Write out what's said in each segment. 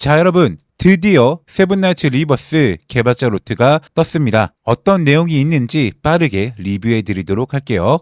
자, 여러분. 드디어 세븐나이츠 리버스 개발자 로트가 떴습니다. 어떤 내용이 있는지 빠르게 리뷰해 드리도록 할게요.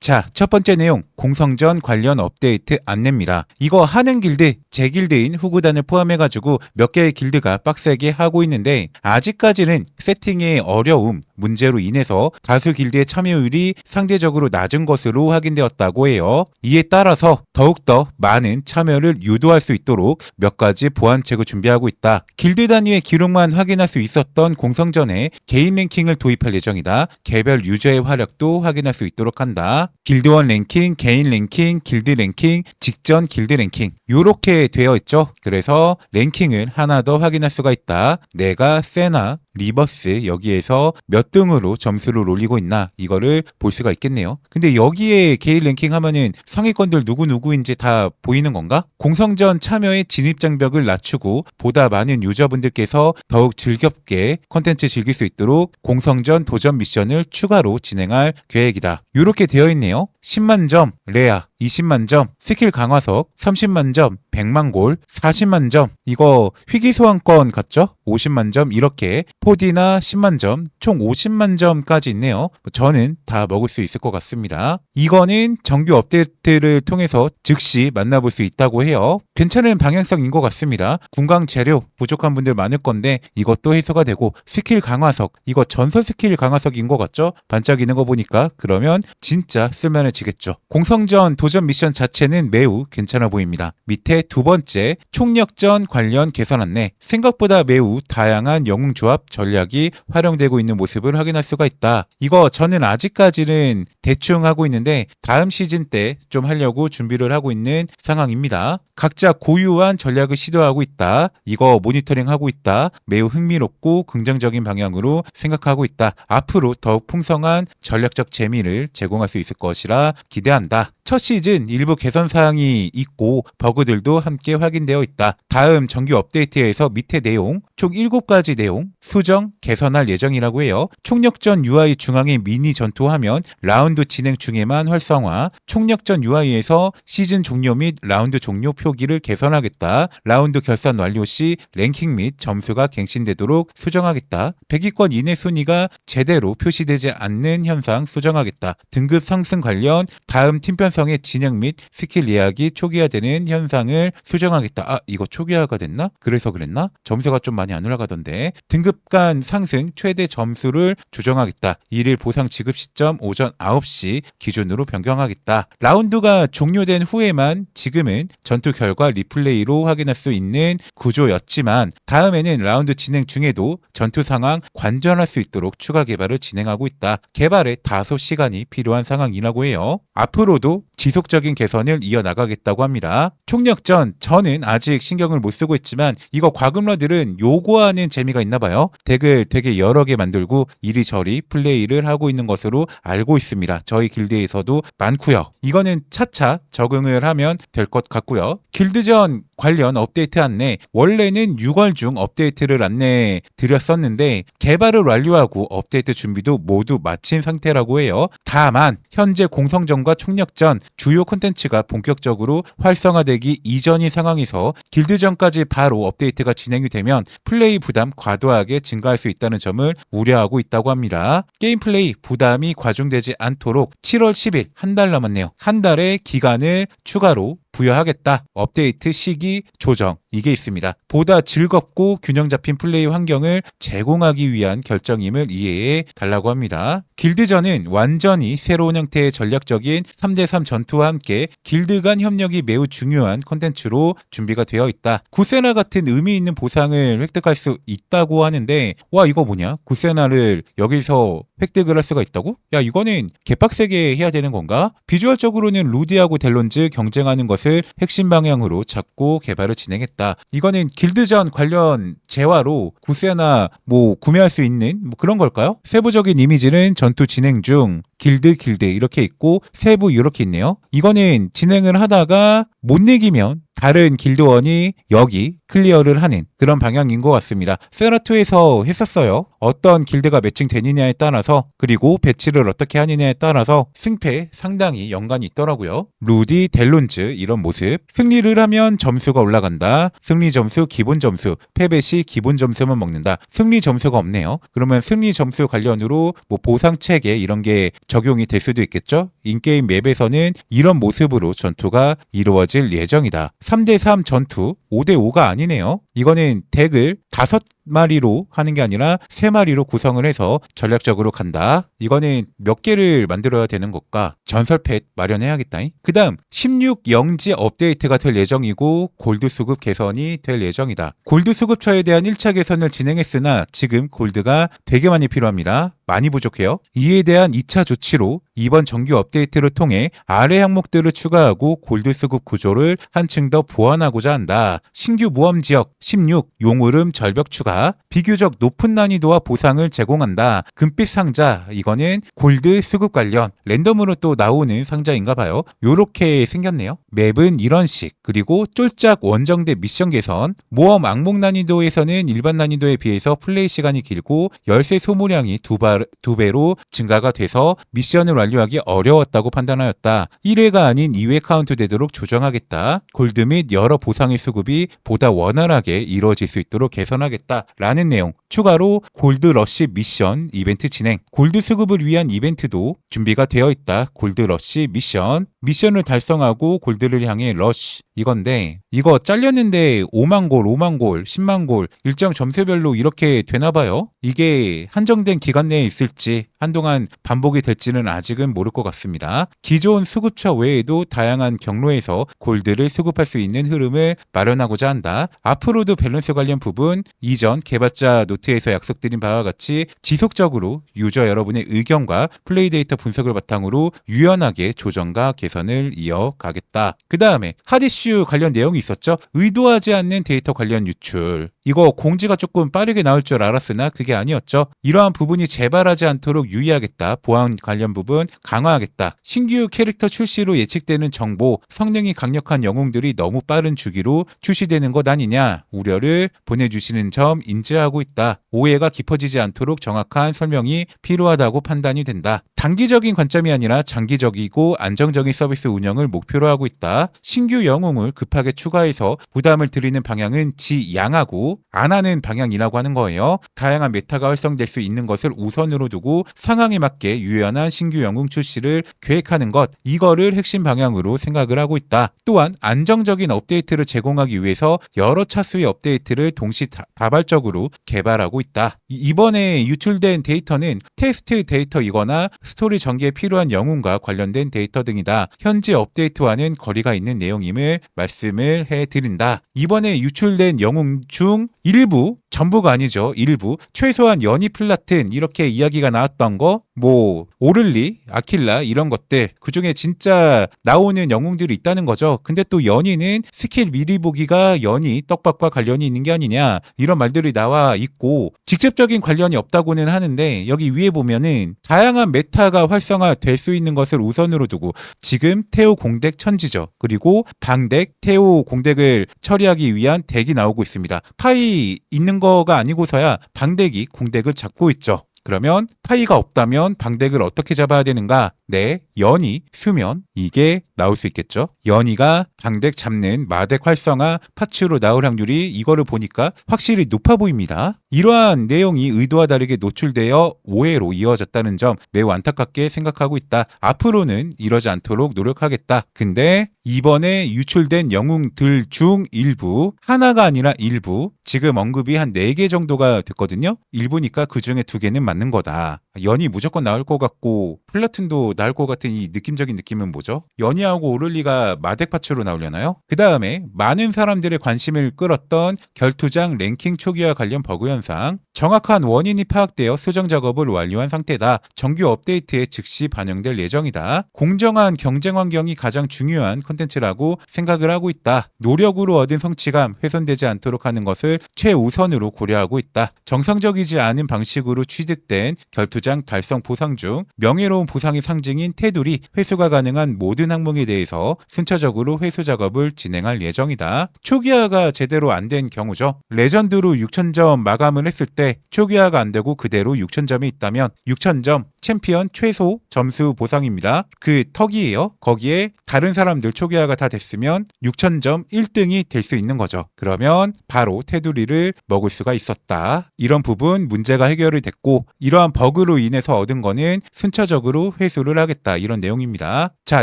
자, 첫 번째 내용, 공성전 관련 업데이트 안내입니다. 이거 하는 길드, 제 길드인 후구단을 포함해가지고 몇 개의 길드가 빡세게 하고 있는데, 아직까지는 세팅의 어려움, 문제로 인해서 다수 길드의 참여율이 상대적으로 낮은 것으로 확인되었다고 해요. 이에 따라서 더욱더 많은 참여를 유도할 수 있도록 몇 가지 보완책을 준비하고 있다. 길드 단위의 기록만 확인할 수 있었던 공성전에 개인 랭킹을 도입할 예정이다. 개별 유저의 활약도 확인할 수 있도록 한다. 길드원 랭킹, 개인 랭킹, 길드 랭킹, 직전 길드 랭킹 요렇게 되어 있죠. 그래서 랭킹을 하나 더 확인할 수가 있다. 내가 세나 리버스 여기에서 몇 등으로 점수를 올리고 있나 이거를 볼 수가 있겠네요. 근데 여기에 개인 랭킹 하면은 상위권들 누구누구인지 다 보이는 건가? 공성전 참여의 진입 장벽을 낮추고 보다 많은 유저분들께서 더욱 즐겁게 컨텐츠 즐길 수 있도록 공성전 도전 미션을 추가로 진행할 계획이다. 이렇게 되어 있네요. 10만 점 레아 20만 점, 스킬 강화석 30만 점, 100만 골, 40만 점, 이거 희귀 소환권 같죠? 50만 점 이렇게 4D나 10만 점, 총 50만 점까지 있네요. 뭐 저는 다 먹을 수 있을 것 같습니다. 이거는 정규 업데이트를 통해서 즉시 만나볼 수 있다고 해요. 괜찮은 방향성인 것 같습니다. 군강 재료 부족한 분들 많을 건데 이것도 해소가 되고 스킬 강화석 이거 전설 스킬 강화석인 것 같죠? 반짝이는 거 보니까 그러면 진짜 쓸만해지겠죠. 공성전 도전 미션 자체는 매우 괜찮아 보입니다. 밑에 두 번째 총력전 관련 개선 안내 생각보다 매우 다양한 영웅 조합 전략이 활용되고 있는 모습을 확인할 수가 있다. 이거 저는 아직까지는 대충 하고 있는데 다음 시즌 때 좀 하려고 준비를 하고 있는 상황입니다. 각자 고유한 전략을 시도하고 있다. 이거 모니터링 하고 있다. 매우 흥미롭고 긍정적인 방향으로 생각하고 있다. 앞으로 더욱 풍성한 전략적 재미를 제공할 수 있을 것이라 기대한다. 첫 시즌 일부 개선 사항이 있고 버그들도 함께 확인되어 있다. 다음 정규 업데이트에서 밑에 내용 총 7가지 내용 수정 개선할 예정이라고 해요. 총력전 UI 중앙의 미니 전투 화면 라운드 진행 중에만 활성화 총력전 UI에서 시즌 종료 및 라운드 종료 표기를 개선하겠다. 라운드 결산 완료 시 랭킹 및 점수가 갱신되도록 수정하겠다. 100위권 이내 순위가 제대로 표시되지 않는 현상 수정하겠다. 등급 상승 관련 다음 팀편 성의 진행 및 스킬 예약이 초기화되는 현상을 수정하겠다. 아, 이거 초기화가 됐나? 그래서 그랬나? 점수가 좀 많이 안 올라가던데. 등급 간 상승 최대 점수를 조정하겠다. 1일 보상 지급 시점 오전 9시 기준으로 변경하겠다. 라운드가 종료된 후에만 지금은 전투 결과 리플레이로 확인할 수 있는 구조였지만 다음에는 라운드 진행 중에도 전투 상황 관전할 수 있도록 추가 개발을 진행하고 있다. 개발에 다소 시간이 필요한 상황이라고 해요. 앞으로도 지속적인 개선을 이어나가겠다고 합니다. 총력전 저는 아직 신경을 못 쓰고 있지만 이거 과금러들은 요구하는 재미가 있나 봐요. 덱을 되게 여러 개 만들고 이리저리 플레이를 하고 있는 것으로 알고 있습니다. 저희 길드에서도 많고요. 이거는 차차 적응을 하면 될 것 같고요. 길드전 관련 업데이트 안내 원래는 6월 중 업데이트를 안내 드렸었는데 개발을 완료하고 업데이트 준비도 모두 마친 상태라고 해요. 다만 현재 공성전과 총력전 주요 콘텐츠가 본격적으로 활성화되기 이전인 상황에서 길드전까지 바로 업데이트가 진행이 되면 플레이 부담 과도하게 증가할 수 있다는 점을 우려하고 있다고 합니다. 게임 플레이 부담이 과중되지 않도록 7월 10일 한 달 남았네요. 한 달의 기간을 추가로 부여하겠다. 업데이트 시기 조정 이게 있습니다. 보다 즐겁고 균형 잡힌 플레이 환경을 제공하기 위한 결정임을 이해해 달라고 합니다. 길드전은 완전히 새로운 형태의 전략적인 3대3 전투와 함께 길드 간 협력이 매우 중요한 콘텐츠로 준비가 되어 있다. 구세나 같은 의미 있는 보상을 획득할 수 있다고 하는데 와 이거 뭐냐? 구세나를 여기서 획득을 할 수가 있다고? 야 이거는 개빡세게 해야 되는 건가? 비주얼적으로는 루디하고 델론즈 경쟁하는 것을 핵심 방향으로 잡고 개발을 진행했다. 이거는 길드전 관련 재화로 구세나 뭐 구매할 수 있는 뭐 그런 걸까요? 세부적인 이미지는 전투 진행 중 길드 길드 이렇게 있고 세부 이렇게 있네요. 이거는 진행을 하다가 못 이기면 다른 길드원이 여기 클리어를 하는 그런 방향인 것 같습니다. 세라2에서 했었어요. 어떤 길드가 매칭되느냐에 따라서 그리고 배치를 어떻게 하느냐에 따라서 승패 상당히 연관이 있더라고요. 루디, 델론즈 이런 모습. 승리를 하면 점수가 올라간다. 승리 점수, 기본 점수, 패배 시 기본 점수만 먹는다. 승리 점수가 없네요. 그러면 승리 점수 관련으로 뭐 보상 체계 이런 게 적용이 될 수도 있겠죠. 인게임 맵에서는 이런 모습으로 전투가 이루어질 예정이다. 3대3 전투, 5대5가 아니네요. 이거는 덱을 다섯 마리로 하는 게 아니라 세 마리로 구성을 해서 전략적으로 간다. 이거는 몇 개를 만들어야 되는 것과 전설팻 마련해야겠다. 그 다음 16 영지 업데이트가 될 예정이고 골드 수급 개선이 될 예정이다. 골드 수급처에 대한 1차 개선을 진행했으나 지금 골드가 되게 많이 필요합니다. 많이 부족해요. 이에 대한 2차 조치로 이번 정규 업데이트를 통해 아래 항목들을 추가하고 골드 수급 구조를 한층 더 보완하고자 한다. 신규 모험 지역 16 용오름 절벽 추가 비교적 높은 난이도와 보상을 제공한다. 금빛 상자 이거는 골드 수급 관련 랜덤으로 또 나오는 상자인가 봐요. 요렇게 생겼네요. 맵은 이런 식 그리고 쫄짝 원정대 미션 개선 모험 악몽 난이도에서는 일반 난이도에 비해서 플레이 시간이 길고 열쇠 소모량이 두, 바, 두 배로 증가가 돼서 미션을 완료하기 어려웠다고 판단하였다. 1회가 아닌 2회 카운트 되도록 조정하겠다. 골드 및 여러 보상의 수급이 보다 원활하게 이루어질 수 있도록 개선하겠다라는 내용. 추가로 골드 러쉬 미션 이벤트 진행. 골드 수급을 위한 이벤트도 준비가 되어 있다. 골드 러쉬 미션. 미션을 달성하고 골드를 향해 러쉬. 이건데 이거 잘렸는데 5만 골, 5만 골, 10만 골 일정 점수별로 이렇게 되나 봐요. 이게 한정된 기간 내에 있을지 한동안 반복이 될지는 아직은 모를 것 같습니다. 기존 수급처 외에도 다양한 경로에서 골드를 수급할 수 있는 흐름을 마련하고자 한다. 앞으로도 밸런스 관련 부분 이전 개발자 노트에서 약속드린 바와 같이 지속적으로 유저 여러분의 의견과 플레이 데이터 분석을 바탕으로 유연하게 조정과 개선을 이어가겠다. 그 다음에 하디슈 관련 내용이 있었죠. 의도하지 않는 데이터 관련 유출. 이거 공지가 조금 빠르게 나올 줄 알았으나 그게 아니었죠. 이러한 부분이 재발하지 않도록 유의하겠다. 보안 관련 부분 강화하겠다. 신규 캐릭터 출시로 예측되는 정보, 성능이 강력한 영웅들이 너무 빠른 주기로 출시되는 것 아니냐 우려를 보내주시는 점 인지하고 있다. 오해가 깊어지지 않도록 정확한 설명이 필요하다고 판단이 된다. 단기적인 관점이 아니라 장기적이고 안정적인 서비스 운영을 목표로 하고 있다. 신규 영웅 을 급하게 추가해서 부담을 드리는 방향은 지양하고 안 하는 방향이라고 하는 거예요. 다양한 메타가 활성될 수 있는 것을 우선으로 두고 상황에 맞게 유연한 신규 영웅 출시를 계획하는 것 이거를 핵심 방향으로 생각을 하고 있다. 또한 안정적인 업데이트를 제공하기 위해서 여러 차수의 업데이트를 동시 다, 발적으로 개발하고 있다. 이번에 유출된 데이터는 테스트 데이터이거나 스토리 전개에 필요한 영웅과 관련된 데이터 등이다. 현재 업데이트와는 거리가 있는 내용임을 말씀을 해드린다. 이번에 유출된 영웅 중 일부 전부가 아니죠. 일부 최소한 연이 플라튼 이렇게 이야기가 나왔던 거 뭐 오를리, 아킬라 이런 것들 그 중에 진짜 나오는 영웅들이 있다는 거죠. 근데 또 연이는 스킬 미리 보기가 연이 떡밥과 관련이 있는 게 아니냐 이런 말들이 나와 있고 직접적인 관련이 없다고는 하는데 여기 위에 보면은 다양한 메타가 활성화될 수 있는 것을 우선으로 두고 지금 태오 공덱 천지죠. 그리고 방덱 태오 공덱을 처리하기 위한 덱이 나오고 있습니다. 파이 있는 거가 아니고서야 방덱이 공덱을 잡고 있죠. 그러면 파이가 없다면 방덱을 어떻게 잡아야 되는가? 네, 연이, 수면 이게 나올 수 있겠죠. 연이가 방덱 잡는 마덱 활성화 파츠로 나올 확률이 이거를 보니까 확실히 높아 보입니다. 이러한 내용이 의도와 다르게 노출되어 오해로 이어졌다는 점 매우 안타깝게 생각하고 있다. 앞으로는 이러지 않도록 노력하겠다. 근데 이번에 유출된 영웅들 중 일부, 하나가 아니라 일부, 지금 언급이 한 4개 정도가 됐거든요. 일부니까 그 중에 두 개는 맞는 거다. 연이 무조건 나올 것 같고 플라튼도 나올 것 같은 이 느낌적인 느낌은 뭐죠? 연이하고 오를리가 마덱 파츠로 나오려나요? 그 다음에 많은 사람들의 관심을 끌었던 결투장 랭킹 초기화 관련 버그 현상 정확한 원인이 파악되어 수정 작업을 완료한 상태다. 정규 업데이트에 즉시 반영될 예정이다. 공정한 경쟁 환경이 가장 중요한 콘텐츠라고 생각을 하고 있다. 노력으로 얻은 성취감 훼손되지 않도록 하는 것을 최우선으로 고려하고 있다. 정상적이지 않은 방식으로 취득된 결투 장 달성 보상 중 명예로운 보상의 상징인 테두리 회수가 가능한 모든 항목에 대해서 순차적으로 회수 작업을 진행할 예정이다. 초기화가 제대로 안 된 경우죠. 레전드로 6,000점 마감을 했을 때 초기화가 안 되고 그대로 6,000점이 있다면 6,000점 챔피언 최소 점수 보상입니다. 그 턱이에요. 거기에 다른 사람들 초기화가 다 됐으면 6,000점 1등이 될 수 있는 거죠. 그러면 바로 테두리를 먹을 수가 있었다. 이런 부분 문제가 해결이 됐고 이러한 버그로 인해서 얻은 거는 순차적으로 회수를 하겠다. 이런 내용입니다. 자,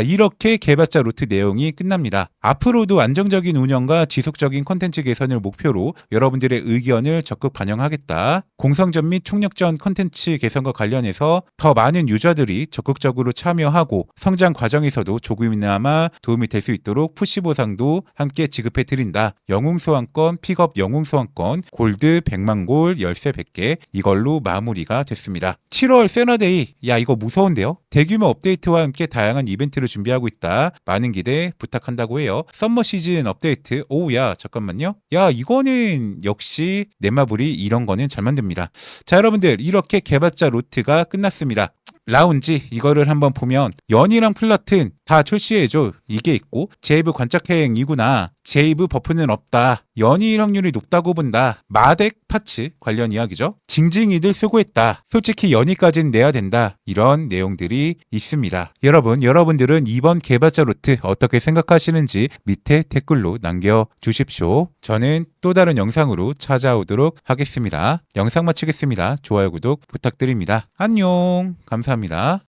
이렇게 개발자 루트 내용이 끝납니다. 앞으로도 안정적인 운영과 지속적인 컨텐츠 개선을 목표로 여러분들의 의견을 적극 반영하겠다. 공성전 및 총력전 컨텐츠 개선과 관련해서 더 많은 유저들이 적극적으로 참여하고 성장 과정에서도 조금이나마 도움이 될 수 있도록 푸시 보상도 함께 지급해 드린다. 영웅 소환권, 픽업 영웅 소환권, 골드 100만 골, 열쇠 100개 이걸로 마무리가 됐습니다. 7월 세너데이 야 이거 무서운데요? 대규모 업데이트와 함께 다양한 이벤트를 준비하고 있다. 많은 기대 부탁한다고 해요. 썸머 시즌 업데이트. 오우야 잠깐만요. 야 이거는 역시 넷마블이 이런 거는 잘 만듭니다. 자 여러분들 이렇게 개발자 로트가 끝났습니다. 라운지 이거를 한번 보면 연이랑 플라튼 다 출시해줘. 이게 있고 제이브 관짝행이구나 제이브 버프는 없다. 연이 확률이 높다고 본다. 마덱 파츠 관련 이야기죠. 징징이들 수고했다. 솔직히 연이까진 내야 된다. 이런 내용들이 있습니다. 여러분 여러분들은 이번 개발자 루트 어떻게 생각하시는지 밑에 댓글로 남겨주십시오. 저는 또 다른 영상으로 찾아오도록 하겠습니다. 영상 마치겠습니다. 좋아요 구독 부탁드립니다. 안녕. 감사합니다